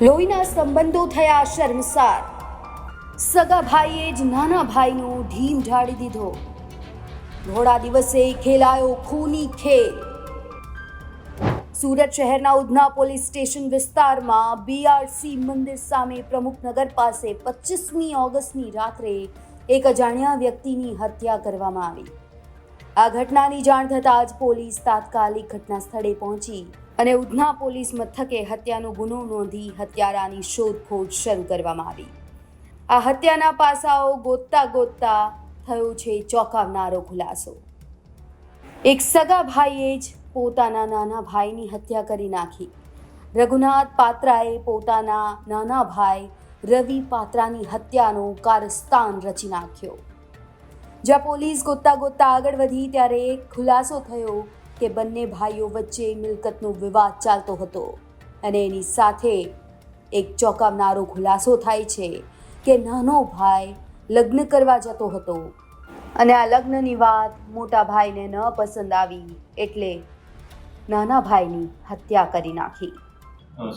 લોહીના સંબંધો થયા શર્મસાર. સગા ભાઈએ જ નાના ભાઈનો ઢીમ ઢાળી દીધો. ઘોડા દિવસે ખેલાયો ખૂની ખેલ. સુરત શહેરના ઉધના પોલીસ સ્ટેશન વિસ્તારમાં બીઆરસી મંદિર સામે પ્રમુખનગર પાસે પચીસમી ઓગસ્ટની રાત્રે એક અજાણ્યા વ્યક્તિની હત્યા કરવામાં આવી. આ ઘટનાની જાણ થતાં જ પોલીસ તાત્કાલિક ઘટના સ્થળે પહોંચી. અને ઉધના પોલીસ મથકે હત્યાનો ગુનો નોંધી હત્યારાની શોધખોળ શરૂ કરવામાં આવી. આ હત્યાના પાસાઓ ગોતતા ગોતતા થયો છે ચોંકાવનારો ખુલાસો. એક સગા ભાઈએ જ પોતાના નાના ભાઈની હત્યા કરી નાખી. રઘુનાથ પાત્રાએ પોતાના નાના ભાઈ રવિ પાત્રાની હત્યાનો કારસ્તાન રચી નાખ્યો. જ્યાં પોલીસ ગોતતા ગોતતા આગળ વધી ત્યારે ખુલાસો થયો કે બંને ભાઈઓ વચ્ચે મિલકતનો વિવાદ ચાલતો હતો અને એની સાથે એક ચોંકાવનારો ખુલાસો થાય છે કે નાનો ભાઈ લગ્ન કરવા જતો હતો. અને આ લગ્નની વાત મોટા ભાઈને ન પસંદ આવી એટલે નાના ભાઈની હત્યા કરી નાખી.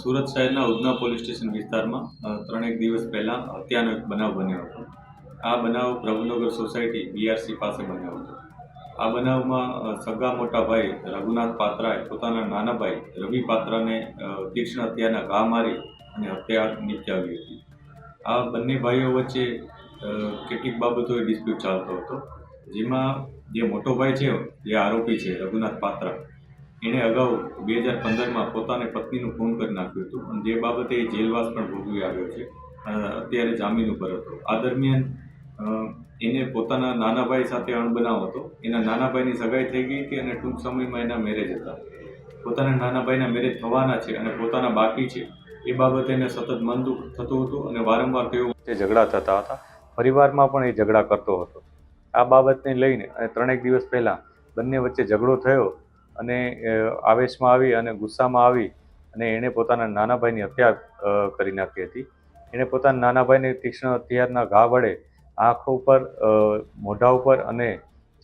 સુરત શહેરના ઉધના પોલીસ સ્ટેશન વિસ્તારમાં ત્રણેક દિવસ પહેલાં હત્યાનો એક બનાવ બન્યો હતો. આ બનાવ પ્રભુનગર સોસાયટી બીઆરસી પાસે બન્યો હતો. આ બનાવમાં સગા મોટા ભાઈ રઘુનાથ પાત્રાએ પોતાના નાના ભાઈ રવિ પાત્રાને તીક્ષ્ણ હત્યાના ઘા મારી અને હત્યા નિપજાવી હતી. આ બંને ભાઈઓ વચ્ચે કેટલીક બાબતોએ ડિસ્પ્યુટ ચાલતો હતો, જેમાં જે મોટો ભાઈ છે, જે આરોપી છે, રઘુનાથ પાત્રા, એણે અગાઉ બે હજાર પંદરમાં પોતાને પત્નીનું ખૂન કરી નાખ્યું હતું અને જે બાબતે એ જેલવાસ પણ ભોગવી આવ્યો છે. અત્યારે જામીન ઉપર હતો. આ દરમિયાન એને પોતાના નાના ભાઈ સાથે અણબનાવ હતો. એના નાના ભાઈની સગાઈ થઈ ગઈ હતી અને ટૂંક સમયમાં એના મેરેજ હતા. પોતાના નાના ભાઈના મેરેજ થવાના છે અને પોતાના બાકી છે. એ બાબતે એને સતત મન દુઃખ થતું હતું અને વારંવાર તેઓ ઝઘડા થતા હતા. પરિવારમાં પણ એ ઝઘડા કરતો હતો. આ બાબતને લઈને અને ત્રણેક દિવસ પહેલાં બંને વચ્ચે ઝઘડો થયો અને આવેશમાં આવી અને ગુસ્સામાં આવી અને એણે પોતાના નાના ભાઈની હત્યા કરી નાખી હતી. એણે પોતાના નાના ભાઈને તીક્ષ્ણ હથિયારના ઘા વડે આંખ ઉપર મોઢા ઉપર અને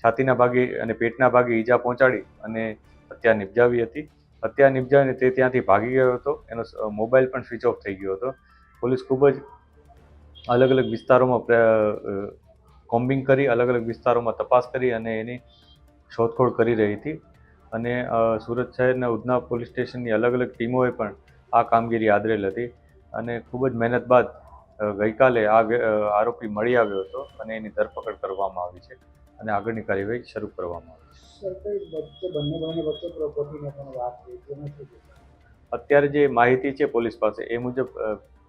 છાતીના ભાગે અને પેટના ભાગે ઈજા પહોંચાડી અને હત્યા નિપજાવી હતી. હત્યા નિપજાવીને તે ત્યાંથી ભાગી ગયો હતો. એનો મોબાઈલ પણ સ્વિચ ઓફ થઈ ગયો હતો. પોલીસ ખૂબ જ અલગ અલગ વિસ્તારોમાં કોમ્બિંગ કરી, અલગ અલગ વિસ્તારોમાં તપાસ કરી અને એની શોધખોળ કરી રહી હતી. અને સુરત શહેરના ઉધના પોલીસ સ્ટેશનની અલગ અલગ ટીમોએ પણ આ કામગીરી આદરેલ હતી. અને ખૂબ જ મહેનત બાદ ગઈકાલે આ આરોપી મળી આવ્યો હતો અને એની ધરપકડ કરવામાં આવી છે અને આગળની કાર્યવાહી શરૂ કરવામાં આવી છે? અત્યારે જે માહિતી છે પોલીસ પાસે એ મુજબ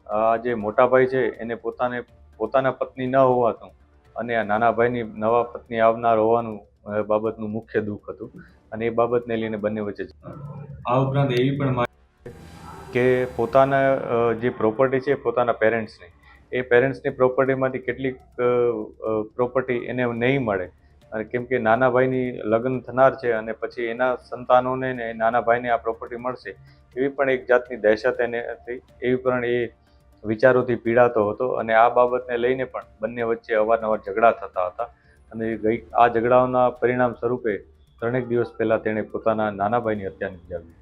આ જે મોટા ભાઈ છે એને પોતાને પોતાના પત્ની ન હોવાતું અને આ નાના ભાઈની નવા પત્ની આવનાર હોવાનું બાબતનું મુખ્ય દુઃખ હતું અને એ બાબતને લઈને બંને વચ્ચે આ ઉપરાંત એવી પણ કે પોતાના જે પ્રોપર્ટી છે પોતાના પેરેન્ટ્સની એ પેરેન્ટ્સની પ્રોપર્ટીમાંથી કેટલીક પ્રોપર્ટી એને નહીં મળે. અને કેમ કે નાના ભાઈની લગ્ન થનાર છે અને પછી એના સંતાનોને ને નાના ભાઈને આ પ્રોપર્ટી મળશે, એવી પણ એક જાતની દહેશત એને હતી એવી પણ એ વિચારોથી પીડાતો હતો અને આ બાબતને લઈને પણ બંને વચ્ચે અવારનવાર ઝઘડા થતા હતા. અને ગઈ, આ ઝઘડાઓના પરિણામ સ્વરૂપે ત્રણેક દિવસ પહેલાં તેણે પોતાના નાના ભાઈની હત્યા નિપજાવી.